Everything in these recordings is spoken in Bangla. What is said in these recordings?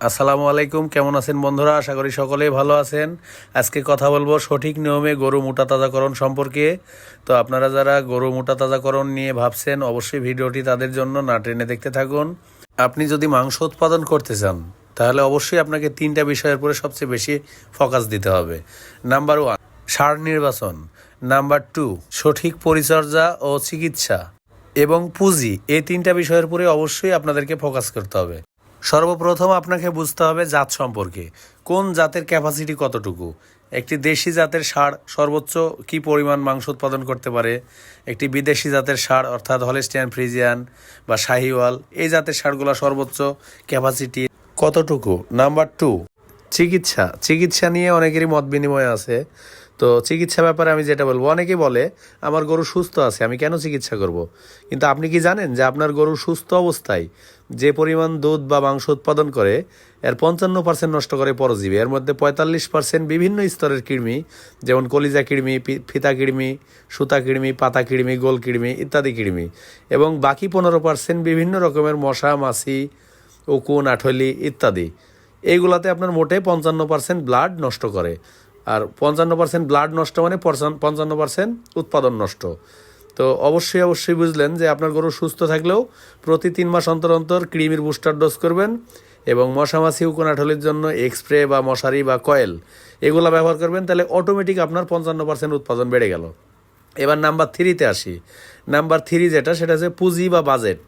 আসসালামু আলাইকুম, কেমন আছেন বন্ধুরা? আশা করি সকলেই ভালো আছেন। আজকে কথা বলব সঠিক নিয়মে গরু মোটা তাজাকরণ সম্পর্কে। তো আপনারা যারা গরু মোটা তাজাকরণ নিয়ে ভাবছেন, অবশ্যই ভিডিওটি তাদের জন্য না টেনে দেখতে থাকুন। আপনি যদি মাংস উৎপাদন করতে চান, তাহলে অবশ্যই আপনাকে তিনটা বিষয়ের উপরে সবচেয়ে বেশি ফোকাস দিতে হবে। নাম্বার ওয়ান সার নির্বাচন। নাম্বার টু সঠিক পরিচর্যা ও চিকিৎসা। এবং পুঁজি, এই তিনটা বিষয়ের উপরে অবশ্যই আপনাদেরকে ফোকাস করতে হবে। সর্বপ্রথম আপনাকে বুঝতে হবে জাত সম্পর্কে। কোন জাতের ক্যাপাসিটি কতটুকু? একটি দেশি জাতের সার সর্বোচ্চ কি পরিমাণ মাংস উৎপাদন করতে পারে? একটি বিদেশি জাতের সার, অর্থাৎ হলেস্টিয়ান, ফ্রিজিয়ান বা শাহিওয়াল, এই জাতের সারগুলো সর্বোচ্চ ক্যাপাসিটি কতটুকু? নাম্বার টু চিকিৎসা। চিকিৎসা নিয়ে অনেকেরই মত বিনিময় আছে। তো চিকিৎসা ব্যাপারে আমি যেটা বলব অনেকেই বলে, আমার গরু সুস্থ আছে, আমি কেন চিকিৎসা করব। কিন্তু আপনি কি জানেন যে আপনার গরু সুস্থ অবস্থায় যে পরিমাণ দুধ বা মাংস উৎপাদন করে, এর পঞ্চান্ন পার্সেন্ট নষ্ট করে পরজীবী। এর মধ্যে পঁয়তাল্লিশ পার্সেন্ট বিভিন্ন স্তরের কৃমি, যেমন কলিজা কৃমি ফিতা কৃমি, সুতা কৃমি, পাতা কৃমি, গোল কৃমি ইত্যাদি কৃমি। এবং বাকি পনেরো পার্সেন্ট বিভিন্ন রকমের মশা, মাছি, উকুন, আঠলি ইত্যাদি। এইগুলাতে আপনার মোটে পঞ্চান্ন পার্সেন্ট ব্লাড নষ্ট করে। আর পঞ্চান্ন পার্সেন্ট ব্লাড নষ্ট মানে পঞ্চান্ন পার্সেন্ট উৎপাদন নষ্ট। তো অবশ্যই অবশ্যই বুঝলেন যে আপনার গরু সুস্থ থাকলেও প্রতি তিন মাস অন্তর অন্তর ক্রিমির বুস্টার ডোজ করবেন এবং মশামাছি উকুন আঠলির জন্য এক্সপ্রে বা মশারি বা কয়েল এগুলো ব্যবহার করবেন, তাহলে অটোমেটিক আপনার পঞ্চান্ন পার্সেন্ট উৎপাদন বেড়ে গেল। এবার নাম্বার থ্রিতে আসি। নাম্বার থ্রি যেটা, সেটা হচ্ছে পুঁজি বা বাজেট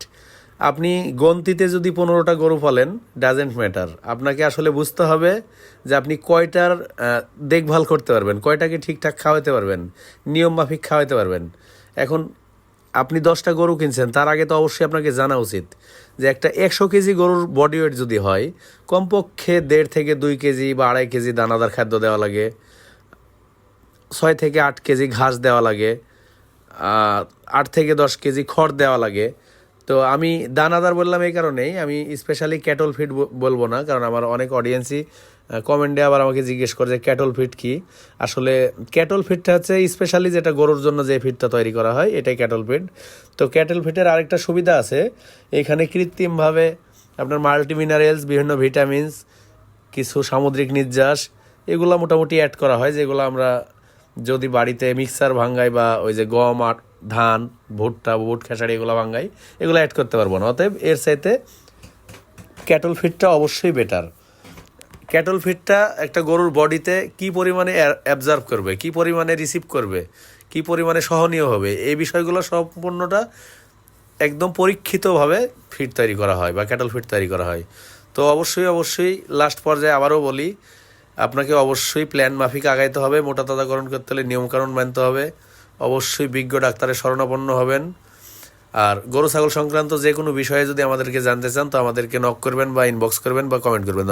আপনি গন্তিতে যদি পনেরোটা গরু ফলেন ডাজেন্ট ম্যাটার আপনাকে আসলে বুঝতে হবে যে আপনি কয়টার দেখভাল করতে পারবেন, কয়টাকে ঠিকঠাক খাওয়াতে পারবেন, নিয়ম মাফিক খাওয়াতে পারবেন। এখন আপনি দশটা গরু কিনছেন, তার আগে তো অবশ্যই আপনাকে জানা উচিত যে একটা একশো কেজি গরুর বডি ওয়েট যদি হয়, কমপক্ষে দেড় থেকে দুই কেজি বা আড়াই কেজি দানাদার খাদ্য দেওয়া লাগে, ছয় থেকে আট কেজি ঘাস দেওয়া লাগে আট থেকে দশ কেজি খড় দেওয়া লাগে তো আমি দানাদার বললাম এই কারণেই, আমি স্পেশালি ক্যাটল ফিড বলব না, কারণ আমার অনেক অডিয়েন্সই কমেন্টে আবার আমাকে জিজ্ঞেস করে যে ক্যাটল ফিড কি? আসলে ক্যাটল ফিডটা হচ্ছে স্পেশালি যেটা গরুর জন্য যে ফিডটা তৈরি করা হয়, এটাই ক্যাটল ফিড তো ক্যাটল ফিডের আরেকটা সুবিধা আছে, এখানে কৃত্রিমভাবে আপনার মাল্টি মিনারেলস বিভিন্ন ভিটামিনস কিছু সামুদ্রিক নির্যাস, এগুলো মোটামুটি অ্যাড করা হয়, যেগুলো আমরা যদি বাড়িতে মিক্সার ভাঙ্গাই বা ওই যে গম আর ধান, ভুট্টা, বুট, খেসারি এগুলো ভাঙ্গাই, এগুলো অ্যাড করতে পারব না। অতএব এর চাইতে ক্যাটল ফিডটা অবশ্যই বেটার ক্যাটল ফিডটা একটা গরুর বডিতে কি পরিমাণে অ্যাবজার্ভ করবে, কি পরিমাণে রিসিভ করবে, কি পরিমাণে সহনীয় হবে, এই বিষয়গুলো সম্পূর্ণটা একদম পরীক্ষিতভাবে ফিড তৈরি করা হয় বা ক্যাটল ফিড তৈরি করা হয়। তো অবশ্যই অবশ্যই লাস্ট পর্যায়ে আবারও বলি, আপনাকে অবশ্যই প্ল্যান মাফিক আগাইতে হবে, মোটা তাজাকরণ করতে হলে নিয়মকানুন মানতে হবে। অবশ্যই বিজ্ঞ ডাক্তারের শরণাপন্ন হবেন। আর গরু, ছাগল সংক্রান্ত যে কোনো বিষয়ে যদি আমাদেরকে জানতে চান, তো আমাদেরকে নক করবেন বা ইনবক্স করবেন বা কমেন্ট করবেন।